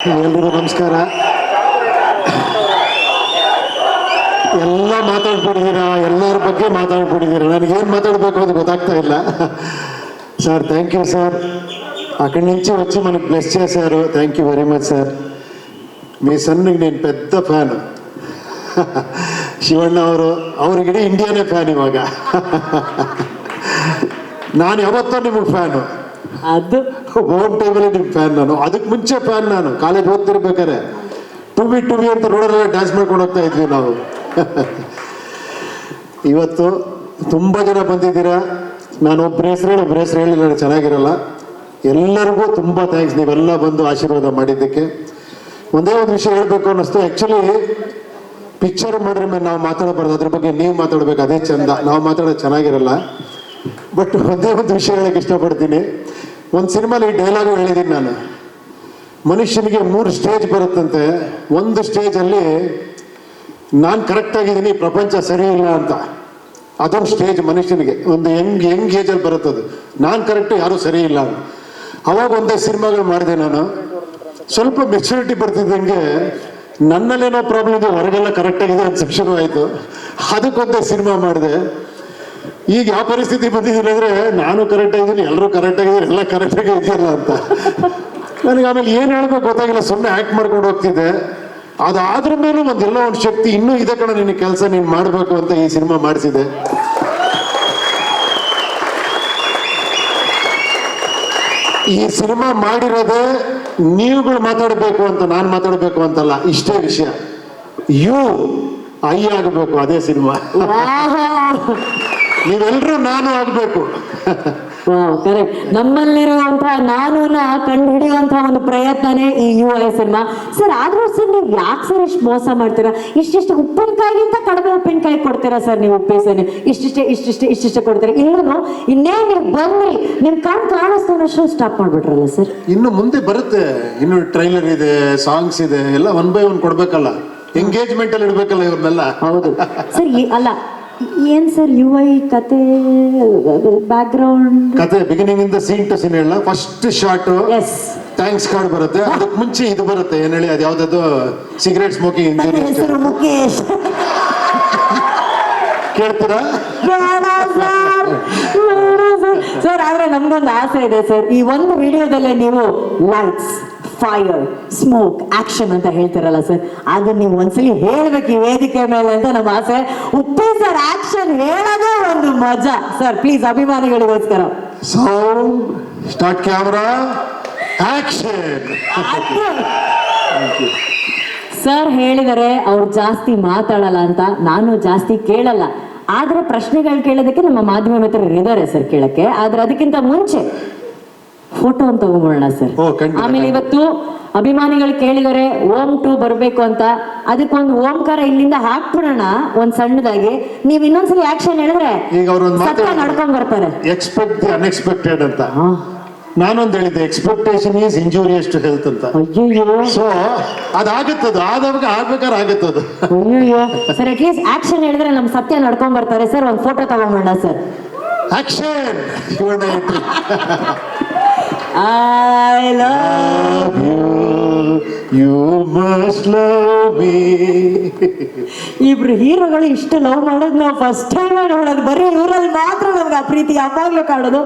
ಎಲ್ರಿಗೂ ನಮಸ್ಕಾರ ಎಲ್ಲ ಮಾತಾಡ್ಬಿಟ್ಟಿದ್ದೀರಾ ಎಲ್ಲರ ಬಗ್ಗೆ ಮಾತಾಡ್ಬಿಟ್ಟಿದ್ದೀರಾ ನನಗೇನು ಮಾತಾಡಬೇಕು ಅದು ಗೊತ್ತಾಗ್ತಾ ಇಲ್ಲ సార్ థ్యాంక్ యూ సార్ అక్కడి నుంచి వచ్చి మనకు బ్లెస్ చేశారు thank you very much sir మీ సన్నికి నేను పెద్ద ఫ్యాను ಶಿವಣ್ಣ ಅವರು ಅವ್ರಿಗಿಡೀ ಇಂಡಿಯಾನೇ ಫ್ಯಾನ್ ಇವಾಗ ನಾನು ಯಾವತ್ತೂ ನಿಮಗೆ ಫ್ಯಾನು ಅದು ಹೋಮ್ ಟೈಮಲ್ಲಿ ನಿಮ್ಮ ಫ್ಯಾನ್ ನಾನು. ಅದಕ್ಕೆ ಮುಂಚೆ ಫ್ಯಾನ್ ನಾನು. ಕಾಲೇಜ್ ಓದ್ತಿರ್ಬೇಕಾರೆ ಟು ಬಿ ಟು ಬಿ ಅಂತ ರೋಡಲ್ಲೆಲ್ಲ ಡ್ಯಾನ್ಸ್ ಮಾಡ್ಕೊಂಡು ಹೋಗ್ತಾ ಇದ್ವಿ ನಾವು. ಇವತ್ತು ತುಂಬ ಜನ ಬಂದಿದ್ದೀರಾ? ನಾನು ಒಬ್ಬರ ಹೆಸರು ಹೇಳಿ ಒಬ್ಬರ ಹೆಸರು ಹೇಳಿಲ್ಲ ಚೆನ್ನಾಗಿರಲ್ಲ. ಎಲ್ಲರಿಗೂ ತುಂಬ ಥ್ಯಾಂಕ್ಸ್ ನೀವೆಲ್ಲ ಬಂದು ಆಶೀರ್ವಾದ ಮಾಡಿದ್ದಕ್ಕೆ. ಒಂದೇ ಒಂದು ವಿಷಯ ಹೇಳಬೇಕು ಅನ್ನಿಸ್ತು. ಆ್ಯಕ್ಚುಲಿ ಪಿಕ್ಚರ್ ಮಾಡಿದ್ರೆ ಮೇಲೆ ನಾವು ಮಾತಾಡಬಾರ್ದು. ಅದ್ರ ಬಗ್ಗೆ ನೀವು ಮಾತಾಡ್ಬೇಕು. ಅದೇ ಚಂದ. ನಾವು ಮಾತಾಡೋದು ಚೆನ್ನಾಗಿರಲ್ಲ. ಬಟ್ ಒಂದೇ ಒಂದು ವಿಷಯ ಹೇಳಕ್ಕೆ ಇಷ್ಟಪಡ್ತೀನಿ. ಒಂದು ಸಿನಿಮಾಲಿ ಡೈಲಾಗು ಹೇಳಿದ್ದೀನಿ ನಾನು. ಮನುಷ್ಯನಿಗೆ ಮೂರು ಸ್ಟೇಜ್ ಬರುತ್ತಂತೆ. ಒಂದು ಸ್ಟೇಜಲ್ಲಿ ನಾನು ಕರೆಕ್ಟ್ ಆಗಿದ್ದೀನಿ ಪ್ರಪಂಚ ಸರಿ ಇಲ್ಲ ಅಂತ. ಅದೊಂದು ಸ್ಟೇಜ್ ಮನುಷ್ಯನಿಗೆ. ಒಂದು ಯಂಗ್ ಯಂಗ್ ಏಜಲ್ಲಿ ಬರುತ್ತದು ನಾನು ಕರೆಕ್ಟ್ ಯಾರೂ ಸರಿ ಇಲ್ಲ ಅಂತ. ಅವಾಗ ಒಂದೇ ಸಿನಿಮಾಗಳು ಮಾಡಿದೆ ನಾನು. ಸ್ವಲ್ಪ ಮೆಚುರಿಟಿ ಬರ್ತಿದ್ದಂಗೆ ನನ್ನಲ್ಲೇನೋ ಪ್ರಾಬ್ಲಮ್ ಇದೆ, ಹೊರಗೆಲ್ಲ ಕರೆಕ್ಟ್ ಆಗಿದೆ ಅಂತ ಶುರು ಆಯಿತು ಅದಕ್ಕೊಂದೇ ಸಿನಿಮಾ ಮಾಡಿದೆ. ಈಗ ಯಾವ ಪರಿಸ್ಥಿತಿ ಬಂದಿದ್ದೀನಿ ಅಂದರೆ ನಾನು ಕರೆಕ್ಟ್ ಆಗಿದ್ದೀನಿ ಎಲ್ಲರೂ ಕರೆಕ್ಟ್ ಆಗಿದ್ದೀನಿ ಎಲ್ಲ ಕರೆಕ್ಟ್ ಆಗಿ ಇದೆಯಲ್ಲ ಅಂತ. ನನಗೆ ಆಮೇಲೆ ಏನು ಹೇಳ್ಬೇಕು ಗೊತ್ತಾಗಿಲ್ಲ ಸುಮ್ಮನೆ ಆ್ಯಕ್ಟ್ ಮಾಡ್ಕೊಂಡು ಹೋಗ್ತಿದ್ದೆ. ಅದಾದ್ರ ಮೇಲೂ ಒಂದೆಲ್ಲ, ಒಂದು ಶಕ್ತಿ ಇನ್ನೂ ಇದೆ ಕಣ ನಿನ್ನ ಕೆಲಸ, ನೀನು ಮಾಡಬೇಕು ಅಂತ ಈ ಸಿನಿಮಾ ಮಾಡಿಸಿದೆ ಈ ಸಿನಿಮಾ ಮಾಡಿರೋದೇ ನೀವುಗಳು ಮಾತಾಡಬೇಕು ಅಂತ, ನಾನು ಮಾತಾಡಬೇಕು ಅಂತಲ್ಲ, ಇಷ್ಟೇ ವಿಷಯ. ಯು, ಐ ಆಗಬೇಕು ಅದೇ ಸಿನಿಮಾ. ನೀವೆಲ್ಲರೂ ನಾನು ಆಗಬೇಕು. ಕರೆಕ್ಟ್ ನಮ್ಮಲ್ಲಿರುವಂತಹ ನಾನು ಕಂಡು ಹಿಡಿಯುವಂತಹ ಒಂದು ಪ್ರಯತ್ನನೇ ಈ ಯು ಐ ಸಿನಿಮಾ. ಸರ್ ಆದ್ರೂ ಸರ್ ನೀವು ಯಾಕೆ ಸರ್ ಇಷ್ಟು ಮೋಸ ಮಾಡ್ತೀರಾ? ಇಷ್ಟಿಷ್ಟು ಉಪ್ಪಿನಕಾಯಿಗಿಂತ ಕಡಿಮೆ ಉಪ್ಪಿನಕಾಯಿ ಕೊಡ್ತೀರಾ ಸರ್ ನೀವು ಉಪ್ಪಿಸನೆ ಇಷ್ಟಿಷ್ಟೇ ಇಷ್ಟಿಷ್ಟೇ ಇಷ್ಟಿಷ್ಟೇ ಕೊಡ್ತೀರಾ? ಇನ್ನೂ ಇನ್ನೇ ನೀವು ಬನ್ನಿ ನಿಮ್ ಕಣ್ ಕಾಣಿಸ್ತಾನಷ್ಟು ಸ್ಟಾಪ್ ಮಾಡ್ಬಿಟ್ರಲ್ಲ ಸರ್? ಇನ್ನು ಮುಂದೆ ಬರುತ್ತೆ. ಇನ್ನು ಟ್ರೈಲರ್ ಇದೆ ಸಾಂಗ್ಸ್ ಇದೆ ಎಲ್ಲ ಒನ್ ಬೈ ಒನ್ ಕೊಡ್ಬೇಕಲ್ಲ. ಎಂಗೇಜ್ಮೆಂಟ್ ಅಲ್ಲಿ ಇಡ್ಬೇಕಲ್ಲ ಇವ್ರನ್ನೆಲ್ಲ. ಹೌದು. ಸರ್ ಅಲ್ಲ ಏನ್ ಸರ್ ಯು ಐ ಕತೆ ಬ್ಯಾಕ್ ಗ್ರೌಂಡ್ ಕತೆ ಬಿಗಿನಿಂಗ್ ಇಂದ ಸೀನ್ ಟು ಸೀನ್ ಹೇಳ first short is thanks card ಬರುತ್ತೆ. ಅದಕ್ಕೆ ಮುಂಚೆ ಇದು ಬರುತ್ತೆ. ಏನ್ ಹೇಳಿ ಅದು ಯಾವ್ದದು? ಸಿಗರೇಟ್ ಸ್ಮೋಕಿಂಗ್ ಇಂಜಿನಿಯರ್ ಇಂಜುರಿ ಹೆಸರು ಮುಖೇಶ್. ಕೇಳ್ತೀರಾ? ಸರ್. ಆದ್ರೆ ನಮ್ಗೊಂದು ಆಸೆ ಇದೆ ಸರ್. ಈ ಒಂದು ವಿಡಿಯೋದಲ್ಲೇ ನೀವು ಲೈಟ್ಸ್ ಫೈರ್ ಸ್ಮೋಕ್ ಆಕ್ಷನ್ ಅಂತ ಹೇಳ್ತಾರಲ್ಲ ಸರ್ ಅದನ್ನ ನೀವು ಒಂದ್ಸಲಿ ಹೇಳ್ಬೇಕು ಈ ವೇದಿಕೆ ಮೇಲೆ ಅಂತ ನಮ್ಮ ಆಸೆ. ಉಪ್ಪಿ ಸರ್ ಆಕ್ಷನ್ ಹೇಳೋದೇ ಒಂದು ಮಜಾ. Sir please ಅಭಿಮಾನಿಗಳಿಗೋಸ್ಕರ. Sound start camera action sir ಹೇಳಿದರೆ ಅವ್ರು ಜಾಸ್ತಿ ಮಾತಾಡಲ್ಲ ಅಂತ ನಾನು ಜಾಸ್ತಿ ಕೇಳಲ್ಲ. ಆದ್ರೆ ಪ್ರಶ್ನೆಗಳು ಕೇಳೋದಕ್ಕೆ ನಮ್ಮ ಮಾಧ್ಯಮ ಮಿತ್ರರು ಇದ್ದಾರೆ ಸರ್ ಕೇಳಕ್ಕೆ. ಆದ್ರೆ ಅದಕ್ಕಿಂತ ಮುಂಚೆ ಫೋಟೋ ಅಂತ ತಗೊಂಬೋಣ ಸರ್. ಆಮೇಲೆ ಇವತ್ತು ಅಭಿಮಾನಿಗಳು ಕೇಳಿದರೆ ಓಂ ಟು ಬರ್ಬೇಕು ಅಂತ. ಅದಕ್ಕೊಂದು ಓಂಕಾರ ಇಲ್ಲಿಂದ ಹಾಕ್ಬಿಡೋಣ ಒಂದ್ ಸಣ್ಣದಾಗಿ. ನೀವ್ ಇನ್ನೊಂದ್ಸಲಿ ಆಕ್ಷನ್ ಹೇಳಿದ್ರೆ ಈಗ ಅವ್ರೊಂದು ನಡ್ಕೊಂಡ್ ಬರ್ತಾರೆ. ಎಕ್ಸ್ಪೆಕ್ಟ್ ದಿ ಅನ್ಎಕ್ಸ್ಪೆಕ್ಟೆಡ್ ಅಂತ. ನಾನೊಂದು ಹೇಳಿದ್ದೆ expectation is injurious to health ಅಂತ. ಸೊ ಅದಾಗುತ್ತದು ಆದವಾಗ ಆಗ್ಬೇಕಾದ್ರೆ ಆಗುತ್ತದು sir sir at least action ಹೇಳಿದ್ರೆ ನಮ್ ಸತ್ಯ ನಡ್ಕೊಂಡ್ ಬರ್ತಾರೆ. ಸರ್ ಒಂದ್ photo ತಗೊಂಬೋಣ sir. Action I love you must love me ಇಬ್ರು ಹೀರೋಗಳು ಇಷ್ಟು ಲವ್ ಮಾಡೋದು ನಾವು ಫಸ್ಟ್ ಟೈಮ್ ನೋಡೋದು. ಬರೀ ಇವರಲ್ಲಿ ಮಾತ್ರ ನಮ್ಗೆ ಆ ಪ್ರೀತಿ ಯಾವಾಗಲೂ ಕಾಣೋದು